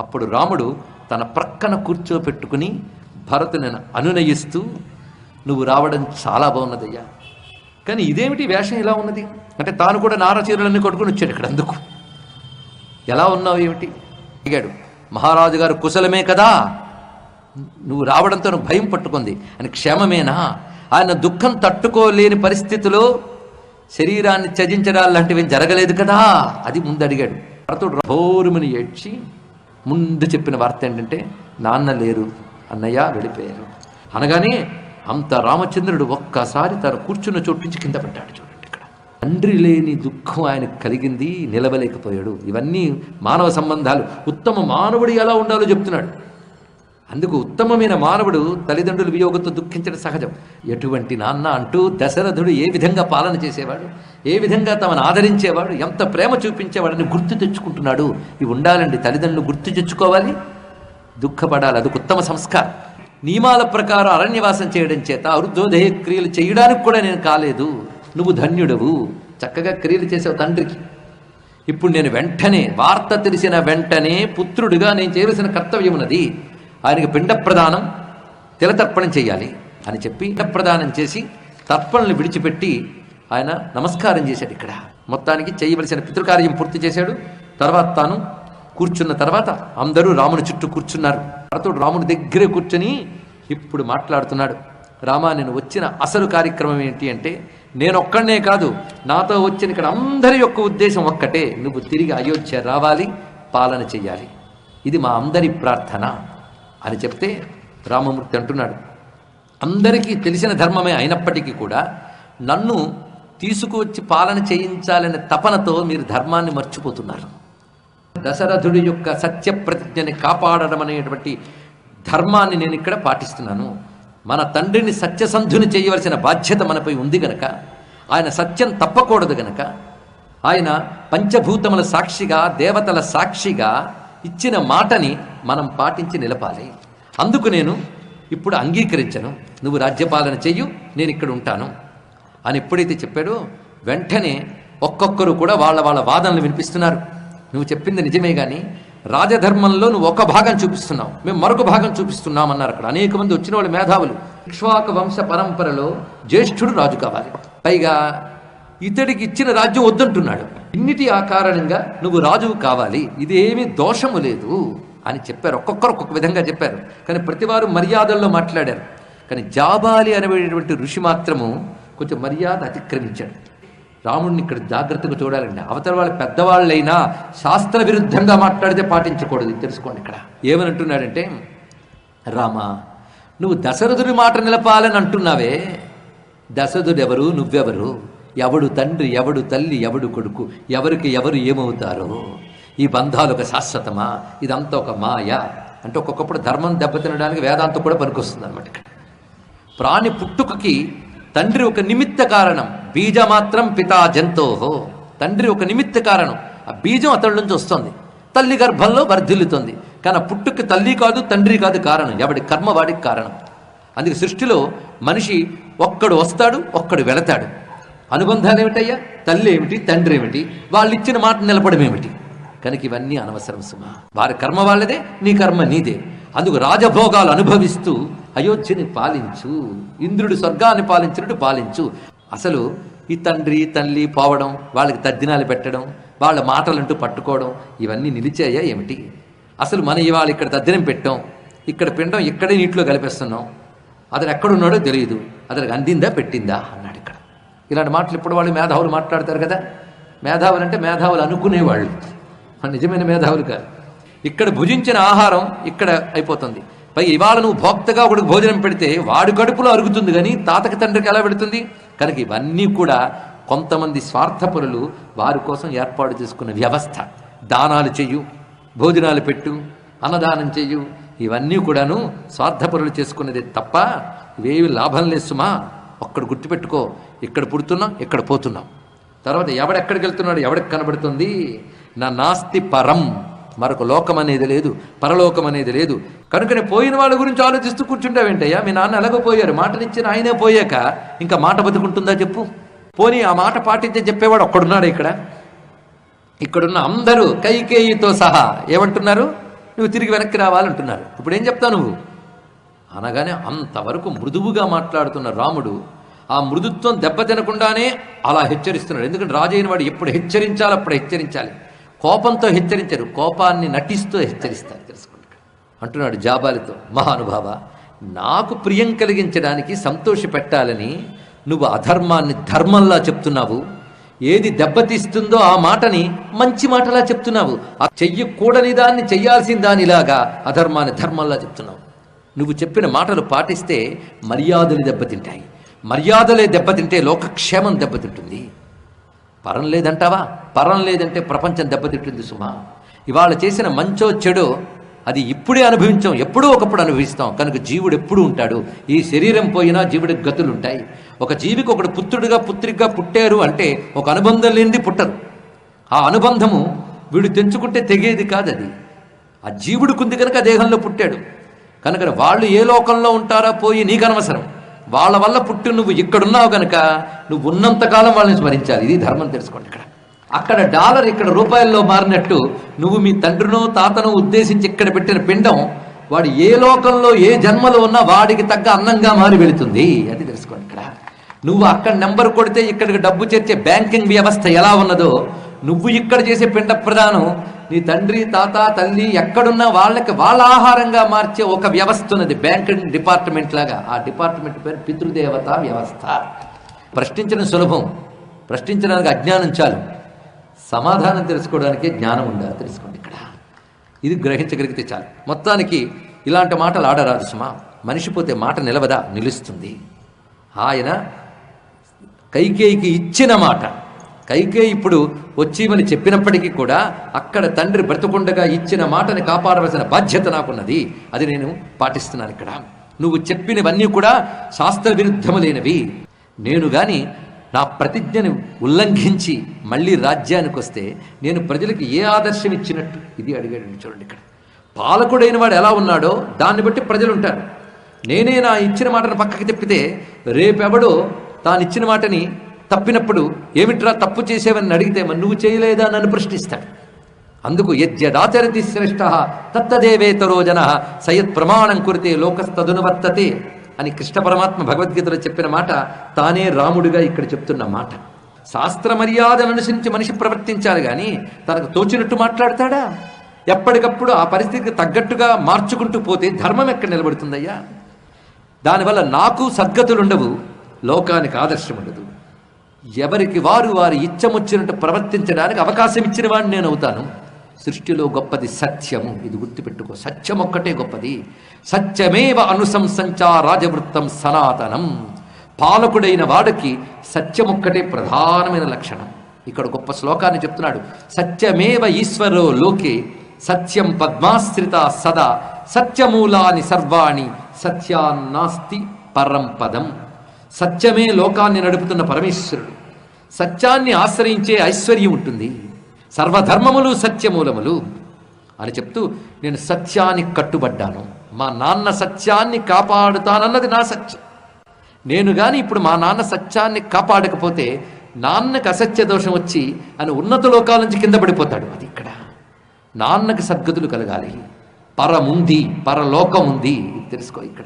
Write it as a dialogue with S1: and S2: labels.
S1: అప్పుడు రాముడు తన ప్రక్కన కూర్చోపెట్టుకుని భరతుని అనునయిస్తూ నువ్వు రావడం చాలా బాగున్నదయ్యా. కానీ ఇదేమిటి వేషం ఇలా ఉన్నది? అంటే తాను కూడా నారచీరలన్నీ కొట్టుకుని వచ్చాడు ఇక్కడ అందుకు. ఎలా ఉన్నావు ఏమిటి? అడిగాడు. మహారాజు గారు కుశలమే కదా. నువ్వు రావడంతో నువ్వు భయం పట్టుకుంది. అని క్షేమమేనా? ఆయన దుఃఖం తట్టుకోలేని పరిస్థితిలో శరీరాన్ని త్యజించడాలు లాంటివి జరగలేదు కదా. అది ముందు అడిగాడు భరతుడు భోరుమని ఏడ్చి ముందు చెప్పిన వార్త ఏంటంటే నాన్న లేరు అన్నయ్య వెళ్ళిపోయారు. అనగానే అంత రామచంద్రుడు ఒక్కసారి తను కూర్చున్న చోటు నుంచి కింద పడ్డాడు చూడండి ఇక్కడ. తండ్రి లేని దుఃఖం ఆయనకు కలిగింది నిలవలేకపోయాడు. ఇవన్నీ మానవ సంబంధాలు. ఉత్తమ మానవుడు ఎలా ఉండాలో చెప్తున్నాడు. అందుకు ఉత్తమమైన మానవుడు తల్లిదండ్రుల వియోగంతో దుఃఖించడం సహజం. ఎటువంటి నాన్న అంటూ దశరథుడు ఏ విధంగా పాలన చేసేవాడు? ఏ విధంగా తమను ఆదరించేవాడు? ఎంత ప్రేమ చూపించేవాడని గుర్తు తెచ్చుకుంటున్నాడు? ఇవి ఉండాలండి. తల్లిదండ్రులు గుర్తు తెచ్చుకోవాలి. దుఃఖపడాలి. అది ఉత్తమ సంస్కారం. నియమాల ప్రకారం అరణ్యవాసం చేయడం చేత అరుద్ధోదయ క్రియలు చేయడానికి కూడా నేను కాలేదు. నువ్వు ధన్యుడవు. చక్కగా క్రియలు చేసావు తండ్రికి. ఇప్పుడు నేను వెంటనే వార్త తెలిసిన వెంటనే పుత్రుడిగా నేను చేయవలసిన కర్తవ్యం ఉన్నది. ఆయనకి పిండ ప్రదానం తిలతర్పణం చేయాలి అని చెప్పి పిండ ప్రదానం చేసి తర్పణలు విడిచిపెట్టి ఆయన నమస్కారం చేశాడు ఇక్కడ. మొత్తానికి చేయవలసిన పితృకార్యం పూర్తి చేశాడు. తర్వాత తాను కూర్చున్న తర్వాత అందరూ రాముని చుట్టూ కూర్చున్నారు. భరతుడు రాముని దగ్గరే కూర్చొని ఇప్పుడు మాట్లాడుతున్నాడు. రామా నేను వచ్చిన అసలు కార్యక్రమం ఏంటి అంటే నేను ఒక్కడనే కాదు నాతో వచ్చిన ఇక్కడ అందరి యొక్క ఉద్దేశం ఒక్కటే నువ్వు తిరిగి అయోధ్య రావాలి పాలన చెయ్యాలి ఇది మా అందరి ప్రార్థన. అని చెప్తే రామమూర్తి అంటున్నాడు అందరికీ తెలిసిన ధర్మమే అయినప్పటికీ కూడా నన్ను తీసుకువచ్చి పాలన చేయించాలనే తపనతో మీరు ధర్మాన్ని మర్చిపోతున్నారు. దశరథుడి యొక్క సత్య ప్రతిజ్ఞని కాపాడడం అనేటువంటి ధర్మాన్ని నేను ఇక్కడ పాటిస్తున్నాను. మన తండ్రిని సత్యసంధుని చేయవలసిన బాధ్యత మనపై ఉంది గనక ఆయన సత్యం తప్పకూడదు గనక ఆయన పంచభూతముల సాక్షిగా దేవతల సాక్షిగా ఇచ్చిన మాటని మనం పాటించి నిలపాలి. అందుకు నేను ఇప్పుడు అంగీకరించను. నువ్వు రాజ్యపాలన చెయ్యు నేను ఇక్కడ ఉంటాను. అని ఎప్పుడైతే చెప్పాడో వెంటనే ఒక్కొక్కరు కూడా వాళ్ళ వాళ్ళ వాదనలు వినిపిస్తున్నారు. నువ్వు చెప్పింది నిజమే కానీ రాజధర్మంలో నువ్వు ఒక భాగం చూపిస్తున్నావు. మేము మరొక భాగం చూపిస్తున్నాం అన్నారు అక్కడ. అనేక మంది వచ్చిన వాళ్ళు మేధావులు. ఇక్ష్వాక వంశ పరంపరలో జ్యేష్ఠుడు రాజు కావాలి. పైగా ఇతడికి ఇచ్చిన రాజ్యం వద్దంటున్నాడు. ఇన్నిటి ఆ కారణంగా నువ్వు రాజువు కావాలి? ఇదేమీ దోషము లేదు అని చెప్పారు. ఒక్కొక్కరు ఒక్కొక్క విధంగా చెప్పారు. కానీ ప్రతివారు మర్యాదల్లో మాట్లాడారు. కానీ జాబాలి అనేటువంటి ఋషి మాత్రము కొంచెం మర్యాద అతిక్రమించాడు. రాముడిని ఇక్కడ జాగ్రత్తగా చూడాలండి. అవతల వాళ్ళ పెద్దవాళ్ళైనా శాస్త్ర విరుద్ధంగా మాట్లాడితే పాటించకూడదు. తెలుసుకోండి ఇక్కడ. ఏమని అంటున్నాడంటే రామా నువ్వు దశరథుడి మాట నిలపాలని అంటున్నావే. దశరథుడు ఎవరు నువ్వెవరు? ఎవడు తండ్రి ఎవడు తల్లి ఎవడు కొడుకు ఎవరికి ఎవరు ఏమవుతారో? ఈ బంధాలు ఒక శాశ్వతమా? ఇదంతా ఒక మాయ? అంటే ఒక్కొక్కప్పుడు ధర్మం దెబ్బతినడానికి వేదాంతం కూడా పనికొస్తుంది అనమాట ఇక్కడ. ప్రాణి పుట్టుకకి తండ్రి ఒక నిమిత్త కారణం. బీజమాత్రం పితా జంతోహో తండ్రి ఒక నిమిత్త కారణం. ఆ బీజం అతడి నుంచి వస్తుంది. తల్లి గర్భంలో వర్ధిల్లుతుంది. కానీ పుట్టుకి తల్లి కాదు తండ్రి కాదు కారణం. ఎవడి కర్మ వాడికి కారణం. అందుకే సృష్టిలో మనిషి ఒక్కడు వస్తాడు ఒక్కడు వెళతాడు. అనుబంధాలు ఏమిటయ్యా తల్లి ఏమిటి తండ్రి ఏమిటి వాళ్ళు ఇచ్చిన మాట నిలపడం ఏమిటి కనుక ఇవన్నీ అనవసరం సుమా. వారి కర్మ వాళ్ళదే నీ కర్మ నీదే. అందుకు రాజభోగాలు అనుభవిస్తూ అయోధ్యని పాలించు ఇంద్రుడు స్వర్గాన్ని పాలించినట్టు పాలించు. అసలు ఈ తండ్రి తల్లి పోవడం వాళ్ళకి తద్దినాలు పెట్టడం వాళ్ళ మాటలంటూ పట్టుకోవడం ఇవన్నీ నిలిచాయా ఏమిటి? అసలు మన ఇవాళ ఇక్కడ తద్దినం పెట్టాం. ఇక్కడ పిండం ఇక్కడే నీటిలో కలిపేస్తున్నాం. అతను ఎక్కడున్నాడో తెలియదు. అతనికి అందిందా పెట్టిందా? ఇలాంటి మాటలు ఇప్పుడు వాళ్ళు మేధావులు మాట్లాడతారు కదా. మేధావులు అంటే మేధావులు అనుకునేవాళ్ళు. మన నిజమైన మేధావులు కాదు. ఇక్కడ భుజించిన ఆహారం ఇక్కడ అయిపోతుంది. పై ఇవాళ నువ్వు భోక్తగా ఒకడికి భోజనం పెడితే వాడి కడుపులో అరుగుతుంది కానీ తాతకి తండ్రికి ఎలా పెడుతుంది? కనుక ఇవన్నీ కూడా కొంతమంది స్వార్థపరులు వారి కోసం ఏర్పాటు చేసుకున్న వ్యవస్థ. దానాలు చెయ్యు భోజనాలు పెట్టు అన్నదానం చెయ్యు. ఇవన్నీ కూడాను స్వార్థపరులు చేసుకునేది తప్ప ఇవేవి లాభం లేసుమా సుమా. ఒక్కడు గుర్తుపెట్టుకో. ఇక్కడ పుడుతున్నాం ఇక్కడ పోతున్నాం. తర్వాత ఎవడెక్కడికి వెళ్తున్నాడు ఎవడికి కనబడుతుంది? నా నాస్తి పరం. మరొక లోకం అనేది లేదు పరలోకం అనేది లేదు. కనుకనే పోయిన వాళ్ళ గురించి ఆలోచిస్తూ కూర్చుంటే వెంటయ్యా మీ నాన్న ఎలాగో పోయారు మాటనిచ్చిన ఆయనే పోయాక ఇంకా మాట బతుకుంటుందా చెప్పు. పోనీ ఆ మాట పాటించే చెప్పేవాడు ఒక్కడున్నాడు ఇక్కడ? ఇక్కడున్న అందరూ కైకేయితో సహా. ఏమంటున్నారు? నువ్వు తిరిగి వెనక్కి రావాలంటున్నారు. ఇప్పుడు ఏం చెప్తావు నువ్వు? అనగానే అంతవరకు మృదువుగా మాట్లాడుతున్న రాముడు ఆ మృదుత్వం దెబ్బతినకుండానే అలా హెచ్చరిస్తున్నాడు. ఎందుకంటే రాజైన వాడు ఎప్పుడు హెచ్చరించాలి అప్పుడు హెచ్చరించాలి. కోపంతో హెచ్చరించరు. కోపాన్ని నటిస్తూ హెచ్చరిస్తారు. తెలుసుకుంటాడు అంటున్నాడు జాబాలితో మహానుభావ నాకు ప్రియం కలిగించడానికి సంతోష పెట్టాలని నువ్వు అధర్మాన్ని ధర్మంలా చెప్తున్నావు. ఏది దెబ్బతీస్తుందో ఆ మాటని మంచి మాటలా చెప్తున్నావు. ఆ చెయ్యకూడని దాన్ని చెయ్యాల్సిన దానిలాగా అధర్మాన్ని ధర్మంలా చెప్తున్నావు. నువ్వు చెప్పిన మాటలు పాటిస్తే మర్యాదలు దెబ్బతింటాయి. మర్యాదలే దెబ్బతింటే లోకక్షేమం దెబ్బతింటుంది. పరం లేదంటావా? పరం లేదంటే ప్రపంచం దెబ్బతింటుంది సుమా. ఇవాళ చేసిన మంచో చెడో అది ఇప్పుడే అనుభవించాం. ఎప్పుడో ఒకప్పుడు అనుభవిస్తాం. కనుక జీవుడు ఎప్పుడు ఉంటాడు? ఈ శరీరం పోయినా జీవుడికి గతులు ఉంటాయి ఒక జీవికి ఒకడు పుత్రుడిగా పుత్రికగా పుట్టారు అంటే ఒక అనుబంధం లేనిది పుట్టరు. ఆ అనుబంధము వీడు తెంచుకుంటే తెగేది కాదు అది ఆ జీవుడికుంది కనుక దేహంలో పుట్టాడు. కనుక వాళ్ళు ఏ లోకంలో ఉంటారా పోయి నీకు అనవసరం వాళ్ళ వల్ల పుట్టి నువ్వు ఇక్కడున్నావు కనుక నువ్వు ఉన్నంతకాలం వాళ్ళని స్మరించాలి. ఇది ధర్మం తెలుసుకోండి ఇక్కడ. అక్కడ డాలర్ ఇక్కడ రూపాయల్లో మారినట్టు నువ్వు మీ తండ్రినో తాతనో ఉద్దేశించి ఇక్కడ పెట్టిన పిండం వాడు ఏ లోకంలో ఏ జన్మలో ఉన్నా వాడికి తగ్గ అన్నంగా మారి వెళుతుంది. అది తెలుసుకోండి ఇక్కడ. నువ్వు అక్కడ నెంబర్ కొడితే ఇక్కడికి డబ్బు చేర్చే బ్యాంకింగ్ వ్యవస్థ ఎలా ఉన్నదో నువ్వు ఇక్కడ చేసే పిండ ప్రధానం నీ తండ్రి తాత తల్లి ఎక్కడున్నా వాళ్ళకి వాళ్ళ ఆహారంగా మార్చే ఒక వ్యవస్థ ఉన్నది. బ్యాంకింగ్ డిపార్ట్మెంట్ లాగా. ఆ డిపార్ట్మెంట్ పేరు పితృదేవత వ్యవస్థ. ప్రశ్నించడం సులభం. ప్రశ్నించడానికి అజ్ఞానం చాలు. సమాధానం తెలుసుకోవడానికి జ్ఞానం ఉండాలి. తెలుసుకోండి ఇక్కడ. ఇది గ్రహించగలిగితే చాలు. మొత్తానికి ఇలాంటి మాటలు ఆడరాదు సుమా. మనిషి పోతే మాట నిలవదా? నిలుస్తుంది. ఆయన కైకేయికి ఇచ్చిన మాట. కైకే ఇప్పుడు వచ్చిమని చెప్పినప్పటికీ కూడా అక్కడ తండ్రి బ్రతుకుండగా ఇచ్చిన మాటని కాపాడవలసిన బాధ్యత నాకున్నది. అది నేను పాటిస్తున్నాను ఇక్కడ. నువ్వు చెప్పినవన్నీ కూడా శాస్త్ర విరుద్ధములైనవి నేను గాని నా ప్రతిజ్ఞని ఉల్లంఘించి మళ్ళీ రాజ్యానికి వస్తే నేను ప్రజలకు ఏ ఆదర్శం ఇచ్చినట్టు ఇది అడిగాడు చూడండి ఇక్కడ. పాలకుడైన వాడు ఎలా ఉన్నాడో దాన్ని బట్టి ప్రజలు ఉంటారు నేనే నా ఇచ్చిన మాటను పక్కకి తిప్పితే రేపెవడో తాను ఇచ్చిన మాటని తప్పినప్పుడు ఏమిట్రా తప్పు చేసేవని అడిగితే మరి నువ్వు చేయలేదా నన్ను ప్రశ్నిస్తాడు. అందుకు యజ్ఞదాచరతి శ్రేష్ఠ తత్తదేవేతరో జన సయత్ ప్రమాణం కురితే లోకస్తదునువర్తతే అని కృష్ణ పరమాత్మ భగవద్గీతలో చెప్పిన మాట తానే రాముడిగా ఇక్కడ చెప్తున్న మాట. శాస్త్ర మర్యాదను అనుసరించి మనిషి ప్రవర్తించాలి కానీ తనకు తోచినట్టు మాట్లాడతాడా? ఎప్పటికప్పుడు ఆ పరిస్థితికి తగ్గట్టుగా మార్చుకుంటూ పోతే ధర్మం ఎక్కడ నిలబడుతుందయ్యా? దానివల్ల నాకు సద్గతులు ఉండవు లోకానికి ఆదర్శం ఉండదు ఎవరికి వారు వారి ఇచ్చమొచ్చినట్టు ప్రవర్తించడానికి అవకాశం ఇచ్చిన వాడిని నేను అవుతాను. సృష్టిలో గొప్పది సత్యము. ఇది గుర్తుపెట్టుకో. సత్యం ఒక్కటే గొప్పది. సత్యమేవ అనుశంసంచా రాజవృత్తం సనాతనం. పాలకుడైన వాడికి సత్యమొక్కటే ప్రధానమైన లక్షణం. ఇక్కడ గొప్ప శ్లోకాన్ని చెప్తున్నాడు. సత్యమేవ ఈశ్వరో లోకే. సత్యం పద్మాశ్రిత సదా. సత్యమూలాని సర్వాణి. సత్యాన్నాస్తి పరంపదం సత్యమే లోకాన్ని నడుపుతున్న పరమేశ్వరుడు. సత్యాన్ని ఆశ్రయించే ఐశ్వర్యం ఉంటుంది. సర్వధర్మములు సత్యమూలములు అని చెప్తూ నేను సత్యానికి కట్టుబడ్డాను. మా నాన్న సత్యాన్ని కాపాడుతానన్నది నా సత్యం. నేను కానీ ఇప్పుడు మా నాన్న సత్యాన్ని కాపాడకపోతే నాన్నకి అసత్య దోషం వచ్చి అని ఉన్నత లోకాల నుంచి కింద పడిపోతాడు. అది ఇక్కడ. నాన్నకి సద్గతులు కలగాలి. పరముంది పరలోకం ఉంది తెలుసుకో ఇక్కడ.